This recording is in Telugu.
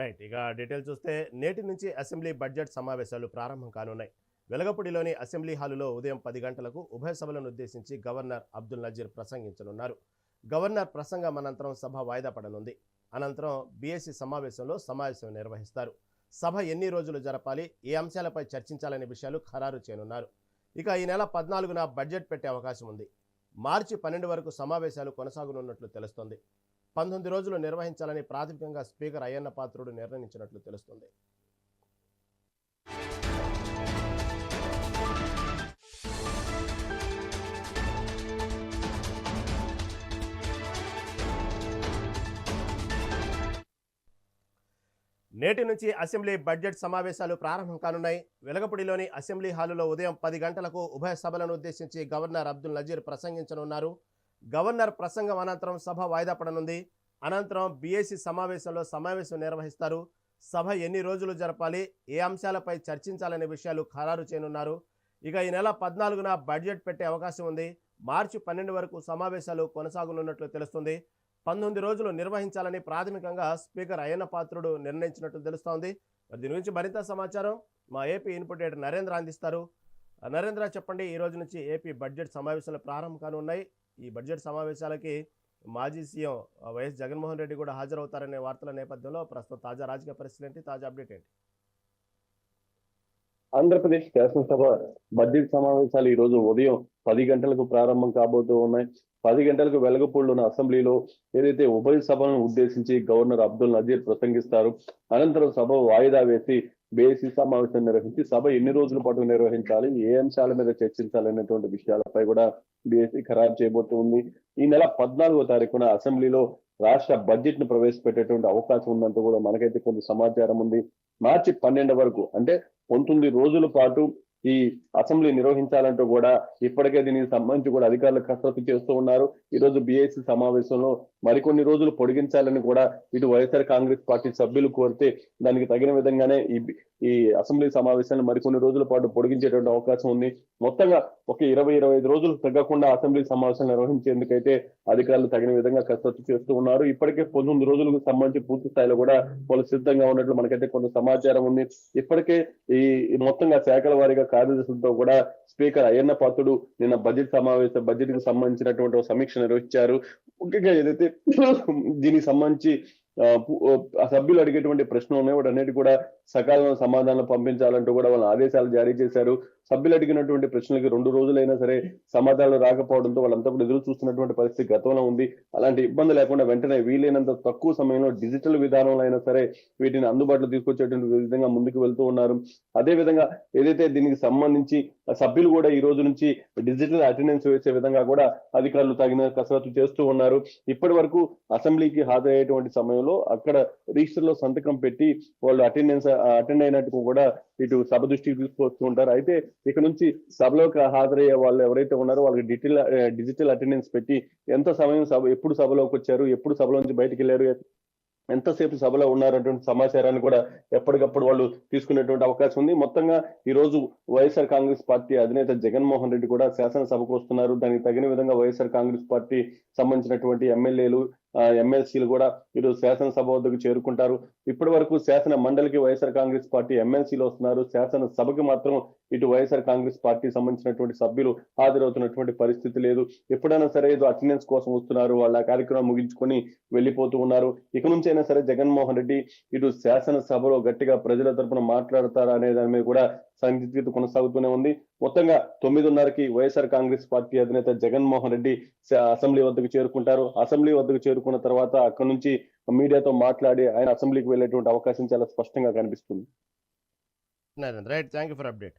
రైట్. ఇక డీటెయిల్ చూస్తే నేటి నుంచి అసెంబ్లీ బడ్జెట్ సమావేశాలు ప్రారంభం కానున్నాయి. వెలగపూడిలోని అసెంబ్లీ హాలులో ఉదయం పది గంటలకు ఉభయ సభలను ఉద్దేశించి గవర్నర్ అబ్దుల్ నజీర్ ప్రసంగించనున్నారు. గవర్నర్ ప్రసంగం అనంతరం సభ వాయిదా పడనుంది. అనంతరం బీఎస్సీ సమావేశంలో సమావేశం నిర్వహిస్తారు. సభ ఎన్ని రోజులు జరపాలి ఏ అంశాలపై చర్చించాలనే విషయాలు ఖరారు చేయనున్నారు. ఇక ఈ నెల పద్నాలుగున బడ్జెట్ పెట్టే అవకాశం ఉంది. మార్చి పన్నెండు వరకు సమావేశాలు కొనసాగనున్నట్లు తెలుస్తోంది. పంతొమ్మిది రోజులు నిర్వహించాలని ప్రాథమికంగా స్పీకర్ అయ్యన్న పాత్రుడు నిర్ణయించినట్లు తెలుస్తుంది. నేటి నుంచి అసెంబ్లీ బడ్జెట్ సమావేశాలు ప్రారంభం కానున్నాయి. వెలగపూడిలోని అసెంబ్లీ హాలులో ఉదయం పది గంటలకు ఉభయ సభలను ఉద్దేశించి గవర్నర్ అబ్దుల్ నజీర్ ప్రసంగించనున్నారు. గవర్నర్ ప్రసంగం అనంతరం సభ వాయిదా పడనుంది. అనంతరం బీఏసీ సమావేశంలో సమావేశం నిర్వహిస్తారు. సభ ఎన్ని రోజులు జరపాలి? ఏ అంశాలపై చర్చించాలనే విషయాలు ఖరారు చేయనున్నారు. ఇక ఈ నెల పద్నాలుగున బడ్జెట్ పెట్టే అవకాశం ఉంది. మార్చి పన్నెండు వరకు సమావేశాలు కొనసాగనున్నట్లు తెలుస్తుంది. పంతొమ్మిది రోజులు నిర్వహించాలని ప్రాథమికంగా స్పీకర్ అయ్యన్న పాత్రుడు నిర్ణయించినట్లు తెలుస్తోంది. మరి దీని గురించి మరింత సమాచారం మా ఏపీ ఇన్పుటేటర్ నరేంద్ర అందిస్తారు. నరేంద్ర చెప్పండి ఈ రోజు నుంచి ఏపీ బడ్జెట్ సమావేశాలు ప్రారంభం కానున్నాయి. ఈ బడ్జెట్ సమావేశాలకి మాజీ సీఎం వైఎస్ జగన్మోహన్ రెడ్డి కూడా హాజరవుతారనే వార్తల నేపథ్యంలో ప్రస్తుతం తాజా రాజకీయ పరిస్థితి ఏంటి? తాజా అప్డేట్ ఏంటి? ఆంధ్రప్రదేశ్ శాసనసభ బడ్జెట్ సమావేశాలు ఈ రోజు ఉదయం పది గంటలకు ప్రారంభం కాబోతూ ఉన్నాయి. పది గంటలకు వెలగపూడిలోని అసెంబ్లీలో ఏదైతే ఉభయ సభలను ఉద్దేశించి గవర్నర్ అబ్దుల్ నజీర్ ప్రసంగిస్తారు అనంతరం సభ వాయిదా వేసి బేసి సమావేశం నిర్వహించి సభ ఎన్ని రోజుల పాటు నిర్వహించాలి ఏ అంశాల మీద చర్చించాలనేటువంటి విషయాలపై కూడా బీఎస్సీ ఖరారు చేయబోతుంది ఈ నెల పద్నాలుగో తారీఖున అసెంబ్లీలో రాష్ట్ర బడ్జెట్ను ప్రవేశపెట్టేటువంటి అవకాశం ఉందంటూ కూడా మనకైతే కొంత సమాచారం ఉంది. మార్చి పన్నెండు వరకు అంటే పంతొమ్మిది రోజుల పాటు ఈ అసెంబ్లీ నిర్వహించాలంటూ కూడా ఇప్పటికే దీనికి సంబంధించి కూడా అధికారులు కసరత్తు చేస్తూ ఉన్నారు. ఈ రోజు బీఏసీ సమావేశంలో మరికొన్ని రోజులు పొడిగించాలని కూడా ఇటు వైఎస్ఆర్ కాంగ్రెస్ పార్టీ సభ్యులు కోరితే దానికి తగిన విధంగానే ఈ ఈ అసెంబ్లీ సమావేశాన్ని మరికొన్ని రోజుల పాటు పొడిగించేటువంటి అవకాశం ఉంది. మొత్తంగా ఒక ఇరవై ఇరవై ఐదు రోజులు తగ్గకుండా అసెంబ్లీ సమావేశాలు నిర్వహించేందుకైతే అధికారులు తగిన విధంగా కసరత్తు చేస్తూ ఉన్నారు. ఇప్పటికే పంతొమ్మిది రోజులకు సంబంధించి పూర్తి స్థాయిలో కూడా వాళ్ళు సిద్ధంగా ఉన్నట్లు మనకైతే కొంత సమాచారం ఉంది. ఇప్పటికే ఈ మొత్తంగా శాఖల వారీగా కార్యదర్శులతో కూడా స్పీకర్ అయ్యన్న పాత్రుడు నిన్న బడ్జెట్ సమావేశం బడ్జెట్కు సంబంధించినటువంటి సమీక్ష నిర్వహించారు. ముఖ్యంగా ఏదైతే దీనికి సంబంధించి ఆ, సభ్యులు అడిగేటువంటి ప్రశ్నలు ఉన్నాయి. వాటన్నిటి కూడా సకాలంలో సమాధానాలు పంపించాలంటూ కూడా వాళ్ళ ఆదేశాలు జారీ చేశారు. సభ్యులు అడిగినటువంటి ప్రశ్నలకి రెండు రోజులైనా సరే సమాధానాలు రాకపోవడంతో వాళ్ళంతా కూడా ఎదురు చూస్తున్నటువంటి పరిస్థితి గతంలో ఉంది. అలాంటి ఇబ్బంది లేకుండా వెంటనే వీలైనంత తక్కువ సమయంలో డిజిటల్ విధానంలో అయినా సరే వీటిని అందుబాటులో తీసుకొచ్చేటువంటి విధంగా ముందుకు వెళ్తూ ఉన్నారు. అదే విధంగా ఏదైతే దీనికి సంబంధించి సభ్యులు కూడా ఈ రోజు నుంచి డిజిటల్ అటెండెన్స్ వేసే విధంగా కూడా అధికారులు తగిన కసరత్తు చేస్తూ ఉన్నారు. ఇప్పటి వరకు అసెంబ్లీకి హాజరయ్యేటువంటి సమయంలో అక్కడ రిజిస్టర్లో సంతకం పెట్టి వాళ్ళు అటెండెన్స్ అటెండ్ అయినట్టు కూడా ఇటు సభ దృష్టికి తీసుకొస్తూ ఉంటారు. అయితే ఇక నుంచి సభలోకి హాజరయ్యే వాళ్ళు ఎవరైతే ఉన్నారో వాళ్ళకి డిజిటల్ డిజిటల్ అటెండెన్స్ పెట్టి ఎంత సమయం సభ ఎప్పుడు సభలోకి వచ్చారు ఎప్పుడు సభలోంచి బయటికి వెళ్ళారు ఎంతసేపు సభలో ఉన్నారటువంటి సమాచారాన్ని కూడా ఎప్పటికప్పుడు వాళ్ళు తీసుకునేటువంటి అవకాశం ఉంది. మొత్తంగా ఈ రోజు వైఎస్ఆర్ కాంగ్రెస్ పార్టీ అధినేత జగన్మోహన్ రెడ్డి కూడా శాసనసభకు వస్తున్నారు. దానికి తగిన విధంగా వైఎస్ఆర్ కాంగ్రెస్ పార్టీ సంబంధించినటువంటి ఎమ్మెల్యేలు ఎమ్మెల్సీలు కూడా ఈరోజు శాసనసభ వద్దకు చేరుకుంటారు. ఇప్పటి వరకు శాసన మండలికి వైఎస్ఆర్ కాంగ్రెస్ పార్టీ ఎమ్మెల్సీలు వస్తున్నారు. శాసన సభకి మాత్రం ఇటు వైఎస్ఆర్ కాంగ్రెస్ పార్టీ సంబంధించినటువంటి సభ్యులు హాజరవుతున్నటువంటి పరిస్థితి లేదు. ఎప్పుడైనా సరే ఏదో అటెండెన్స్ కోసం వస్తున్నారు. వాళ్ళ కార్యక్రమం ముగించుకొని వెళ్ళిపోతూ ఉన్నారు. ఇక నుంచైనా సరే జగన్మోహన్ రెడ్డి ఇటు శాసన సభలో గట్టిగా ప్రజల తరపున మాట్లాడతారా అనే దాని మీద కూడా సందిగ్ధత కొనసాగుతూనే ఉంది. మొత్తంగా తొమ్మిదిన్నరకి వైఎస్ఆర్ కాంగ్రెస్ పార్టీ అధినేత జగన్మోహన్ రెడ్డి అసెంబ్లీ వద్దకు చేరుకుంటారు. అసెంబ్లీ వద్దకు చేరుకున్న తర్వాత అక్కడ నుంచి మీడియాతో మాట్లాడి ఆయన అసెంబ్లీకి వెళ్ళేటువంటి అవకాశం చాలా స్పష్టంగా కనిపిస్తుంది. Right. Thank you for update.